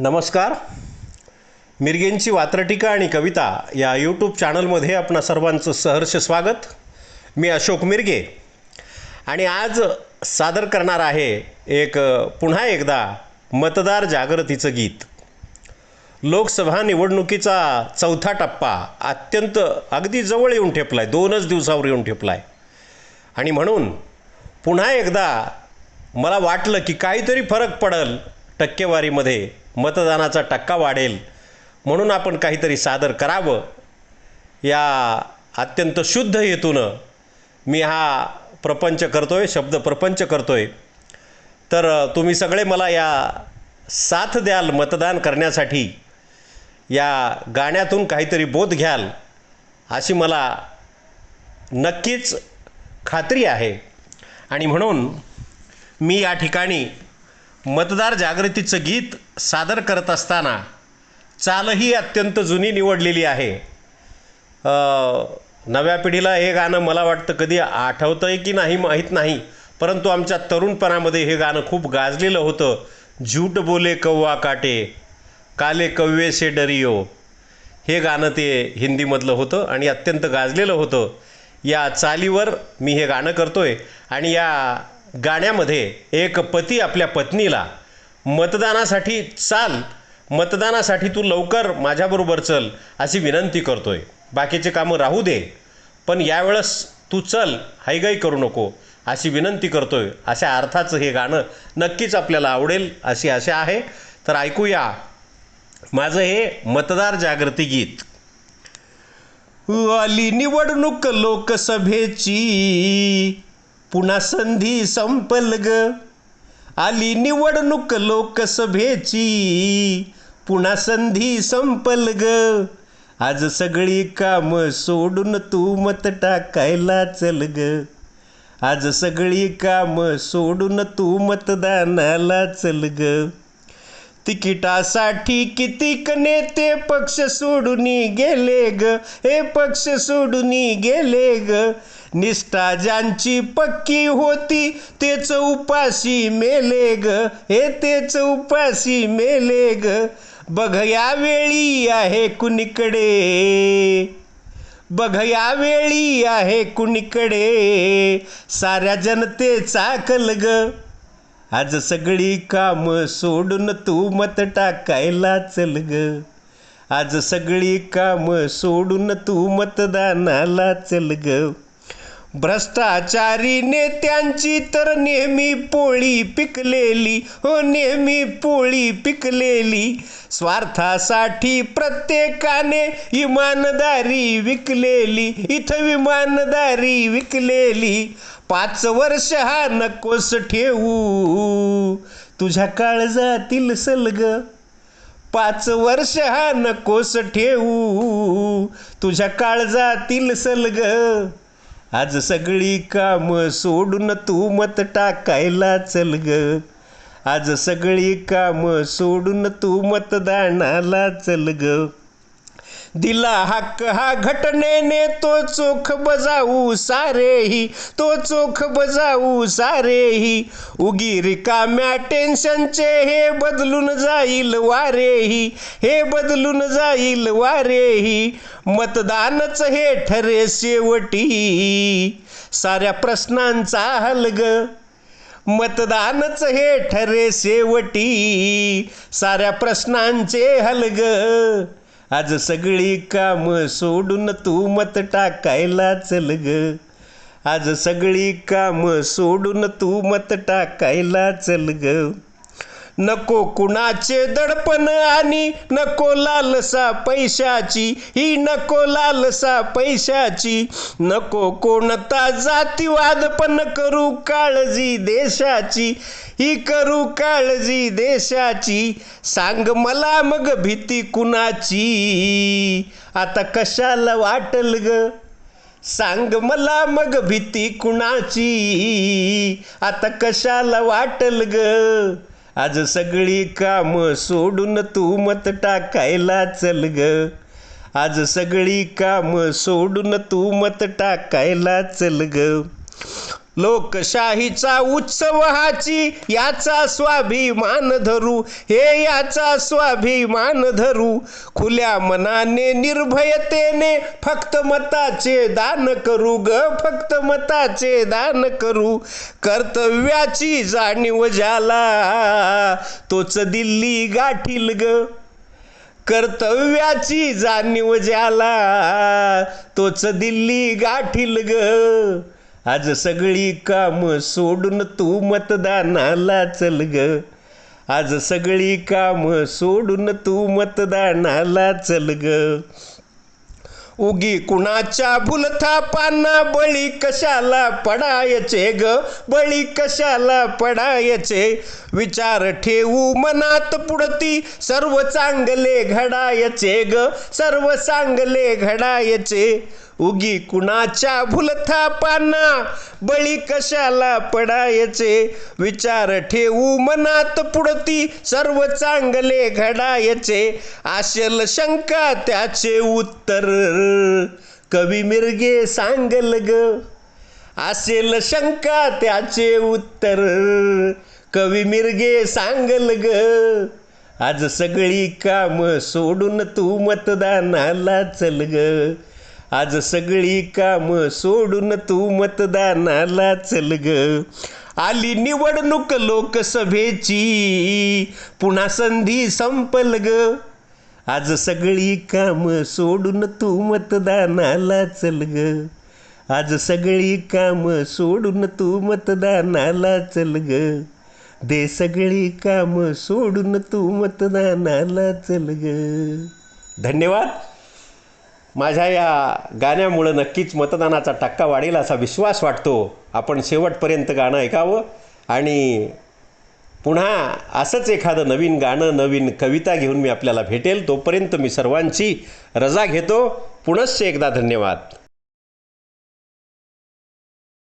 नमस्कार. मिरगेंची वात्रटिका आणि कविता या यूट्यूब चॅनलमध्ये आपणा सर्वांचं सहर्ष स्वागत. मी अशोक मिरगे. आणि आज सादर करणार आहे एक पुन्हा एकदा मतदार जागृतीचं गीत. लोकसभा निवडणुकीचा चौथा टप्पा अत्यंत अगदी जवळ येऊन ठेपला आहे दोनच दिवसावर येऊन ठेपला आहे आणि म्हणून पुन्हा एकदा मला वाटलं की काहीतरी फरक पडेल टक्केवारीमध्ये. मतदानाचा टक्का वाढेल. म्हणून आपण काहीतरी सादर करावं. या अत्यंत शुद्ध हेतूनं मी हा प्रपंच करतो आहे शब्द प्रपंच करतो आहे तर तुम्ही सगळे मला या साथ द्याल मतदान करण्यासाठी. या गाण्यातून काहीतरी बोध घ्याल अशी मला नक्कीच खात्री आहे. आणि म्हणून मी या ठिकाणी मतदार जागृतीचं गीत सादर करत असताना चालही अत्यंत जुनी निवडलेली आहे. नव्या पिढीला हे गाणं मला वाटतं कधी आठवतं आहे की नाही माहीत नाही परंतु आमच्या तरुणपणामध्ये हे गाणं खूप गाजलेलं होतं. झूट बोले कव्वा काटे काले कव्वे से डरियो. हे गाणं ते हिंदीमधलं होतं आणि अत्यंत गाजलेलं होतं. या चालीवर मी हे गाणं करतो आहे आणि या गाण्यामध्ये एक पती आपल्या पत्नीला मतदानासाठी चाल मतदानासाठी तू लवकर माझ्याबरोबर चल अशी विनंती करतो आहे बाकीचे कामं राहू दे पण यावेळेस तू चल हायगाई करू नको अशी विनंती करतोय. अशा अर्थाचं हे गाणं नक्कीच आपल्याला आवडेल अशी आशा आहे. तर ऐकूया माझं हे मतदार जागृती गीत. आली निवडणूक लोकसभेची पुन्हा संधी संपल ग. आली निवडणूक लोकसभेची. पुन्हा संधी संपल ग. आज सगळी काम सोडून तू मत टाकायला चल ग. आज सगळी काम सोडून तू मतदानाला चल ग. तिकिटासाठी कितीक नेते पक्ष सोडून गेले ग? हे पक्ष सोडून गेले ग. निष्ठा ज्यांची पक्की होती तेच उपाशी मेले ग हे तेच उपाशी मेले ग. बघ यावेळी आहे कुणीकडे. बघ यावेळी आहे कुणीकडे. साऱ्या जनतेचा कल ग. आज सगळी काम सोडून तू मत टाकायला चल ग. आज सगळी काम सोडून तू मतदानाला चल ग. भ्रष्टाचारी नेत्यांची तर नेहमी पोळी पिकलेली हो नेहमी पोळी पिकलेली. स्वार्थासाठी प्रत्येकाने इमानदारी विकलेली इथं विमानदारी विकलेली. पाच वर्ष हा नकोस ठेवू तुझ्या काळजातील सलग. पाच वर्ष हा नकोस ठेवू तुझ्या काळजातील सलग. आज सगळी कामं सोडून तू मत टाकायला चल ग. आज सगळी कामं सोडून तू मतदानाला चल ग. दिला हक्क हा घटनेने तो चोख बजाऊ सारेही तो चोख बजाऊ सारेही. उगी रिकाम्या टेन्शनचे हे बदलून जाईल वारेही हे बदलून जाईल वारेही. मतदानच हे ठरे शेवटी. साऱ्या प्रश्नांचा हलग मतदानच हे ठरे शेवटी. साऱ्या प्रश्नांचे हलग आज सगळी काम सोडून तू मत टाकायला चल ग. आज सगळी काम सोडून तू मत टाकायला चल ग. नको कुणाचे दडपण आणि नको लालसा पैशाची ही नको लालसा पैशाची. नको कोणता जातीवाद पण करू काळजी देशाची ही करू काळजी देशाची. सांग मला मग भीती कुणाची? आता कशाला वाटल ग? सांग मला मग भीती कुणाची? आता कशाला वाटल ग? आज सगळी काम सोडून तू मत टाकायला चल ग. आज सगळी काम सोडून तू मत टाकायला चल ग. लोकशाहीचा उत्सव हाची याचा स्वाभिमान धरू. हे याचा स्वाभिमान धरू. खुल्या मनाने निर्भयतेने फक्त मताचे दान करू ग फक्त मताचे दान करू. कर्तव्याची जाणीव झाला तोच दिल्ली गाठील ग. कर्तव्याची जाणीव ज्याला तोच दिल्ली गाठील ग. आज सगळी काम सोडून तू मतदानाला चल ग. आज सगळी काम सोडून तू मतदानाला चल ग. उगी कुणाच्या भुलथा पाना बळी कशाला पडायचे ग? बळी कशाला पडायचे? विचार ठेवू मनात पुढती सर्व चांगले घडायचे ग. सर्व चांगले घडायचे. उगी कुणाच्या भुलथा पाना बळी कशाला पडायचे? विचार ठेवू मनात पुढती सर्व चांगले घडायचे. आशेल शंका त्याचे उत्तर. कवी मिरगे सांगल ग. असेल शंका त्याचे उत्तर. कवी मिरगे सांगल ग. आज सगळी काम सोडून तू मतदानाला चल ग. आज सगळी काम सोडून तू मतदानाला चल ग. आली निवडणूक लोकसभेची पुन्हा संधी संपल ग. आज सगळी काम सोडून तू मतदानाला चल ग. आज सगळी काम सोडून तू मतदानाला चल ग. दे सगळी काम सोडून तू मतदानाला चल ग. धन्यवाद. माझ्या या गाण्यामुळं नक्कीच मतदानाचा टक्का वाढेल असा विश्वास वाटतो. आपण शेवटपर्यंत गाणं ऐकावं आणि पुन्हा असंच एखादं नवीन गाणं नवीन कविता घेऊन मी आपल्याला भेटेल. तोपर्यंत मी सर्वांची रजा घेतो. पुनश्च एकदा धन्यवाद.